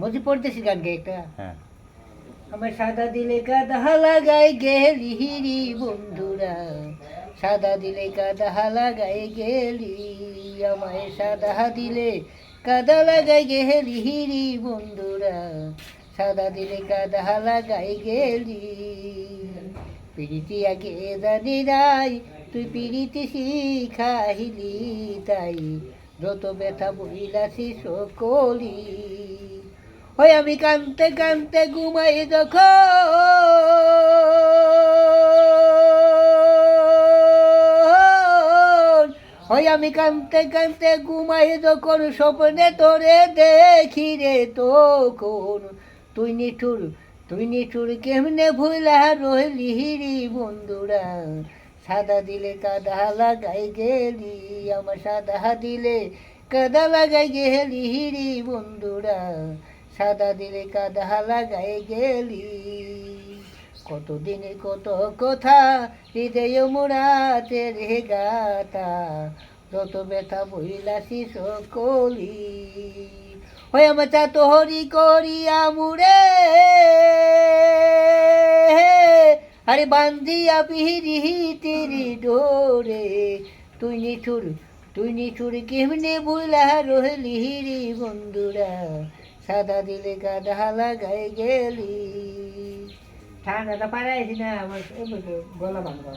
বলছি পড়তেছি গান গে একটা। হ্যাঁ। আমার সাদা দিলে কাদা লাগাই গেলি হিরি বন্ধুরা। সাদা দিলে কাদা লাগাই গেলি আমায় সাদা দিলে কাদা লাগাই গেলি হিরি বন্ধুরা। সাদা দিলে কাদা লাগাই গেলি। পিড়িতি আগে জানি নাই তুই পিড়িতি শিখাইলি তাই। যত ব্যথা বইলাছি সকলি। ওই আমি কানতে কানতে ঘুমাই যখন। ওই আমি কানতে কানতে ঘুমাই যখন, স্বপ্নে তোরে দেখি রে তখন। তুই নিঠুর তুই নিঠুর, কেমনে ভুলা রইলি রে বন্ধুরা? সাদা দিলে কাদা লাগাই গেলি, আমার সাদা দিলে কাদা লাগাই গেলি রে বন্ধুরা। সাদা দিলে কাদা লাগাই গেলি। কতদিনের কত কথা, হৃদয় মোড়াতে রে গাতা যত ব্যথা বইলাসি সকলি ওই আমার চা তোহরি করিয়া মুরে আরে বান্ধিয়া পিহিরি তিরি ডোরে। তুই নিঠুর তুই নিঠুর কেমনে বইলা রহলি রে বন্ধুরা। সাদা দিলে গাদা লাগাই গেলি। ঠান্ডাটা পারাইছি না আমার গলা ভাঙবা